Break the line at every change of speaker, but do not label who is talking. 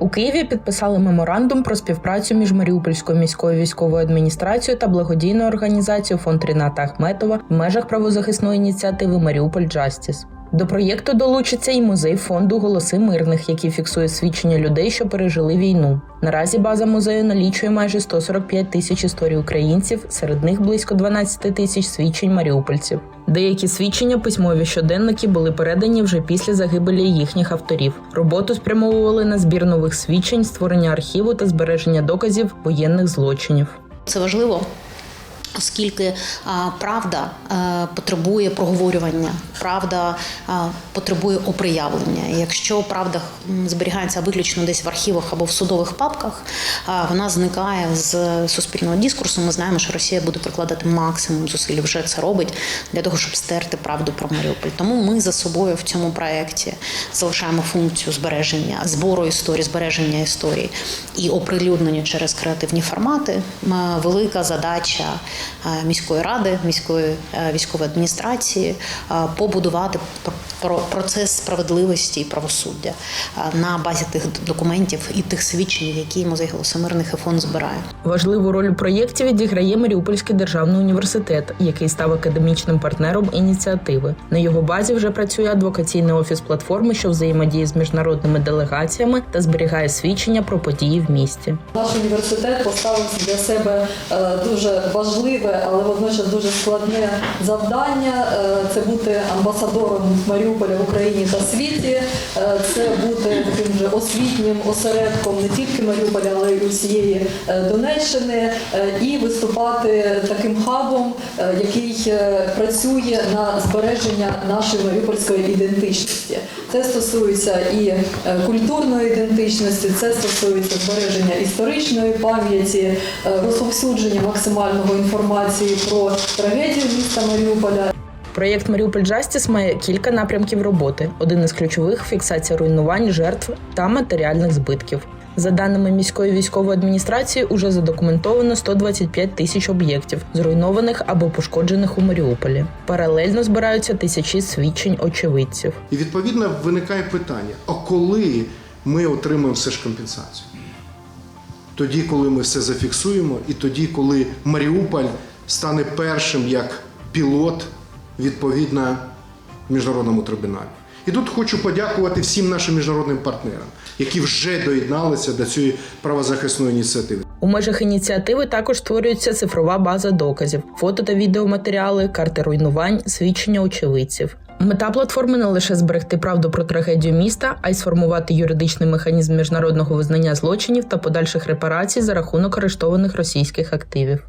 У Києві підписали меморандум про співпрацю між Маріупольською міською військовою адміністрацією та благодійною організацією фонд Ріната Ахметова в межах правозахисної ініціативи Маріуполь Джастіс. До проєкту долучиться і музей фонду Голоси мирних, який фіксує свідчення людей, що пережили війну. Наразі база музею налічує майже 145 тисяч історій українців, серед них близько 12 тисяч свідчень маріупольців. Деякі свідчення письмові щоденники були передані вже після загибелі їхніх авторів. Роботу спрямовували на збір нових свідчень, створення архіву та збереження доказів воєнних злочинів.
Це важливо. Оскільки а, правда е, потребує проговорювання, правда е, потребує оприявлення. І Якщо правда зберігається виключно десь в архівах або в судових папках, а, вона зникає з суспільного дискурсу. Ми знаємо, що Росія буде прикладати максимум зусиль, вже це робить для того, щоб стерти правду про Маріуполь. Тому ми за собою в цьому проєкті залишаємо функцію збереження збору історії, збереження історії і оприлюднення через креативні формати. Велика задача міської ради, міської е, військової адміністрації е, побудувати пр- про- процес справедливості і правосуддя е, на базі тих документів і тих свідчень, які музей голосомирних і фонд збирає.
Важливу роль у проєкті відіграє Маріупольський державний університет, який став академічним партнером ініціативи. На його базі вже працює адвокаційний офіс платформи, що взаємодіє з міжнародними делегаціями та зберігає свідчення про події в місті.
Наш університет поставив для себе е, дуже важливе, але водночас дуже складне завдання. Е, Це бути амбасадором Маріуполя в Україні та світі. Е, Це бути таким же освітнім осередком не тільки Маріуполя, але й усієї е, Донеччини, і виступати таким хабом, який працює на збереження нашої маріупольської ідентичності. Це стосується і е, культурної ідентичності, це стосується збереження історичної пам'яті, е, розповсюдження максимального інформації про трагедію міста Маріуполя.
Проєкт Маріуполь Джастіс має кілька напрямків роботи. Один із ключових фіксація руйнувань, жертв та матеріальних збитків. За даними міської військової адміністрації, уже задокументовано 125 тисяч об'єктів, зруйнованих або пошкоджених у Маріуполі. Паралельно збираються тисячі свідчень очевидців.
І відповідно виникає питання: а коли ми отримаємо все ж компенсацію? Тоді, коли ми все зафіксуємо, і тоді, коли Маріуполь стане першим як пілот відповідно міжнародному трибуналі. І тут хочу подякувати всім нашим міжнародним партнерам, які вже доєдналися до цієї правозахисної ініціативи.
У межах ініціативи також створюється цифрова база доказів, фото та відеоматеріали, карти руйнувань, свідчення очевидців. Мета платформи не лише зберегти правду про трагедію міста, а й сформувати юридичний механізм міжнародного визнання злочинів та подальших репарацій за рахунок арештованих російських активів.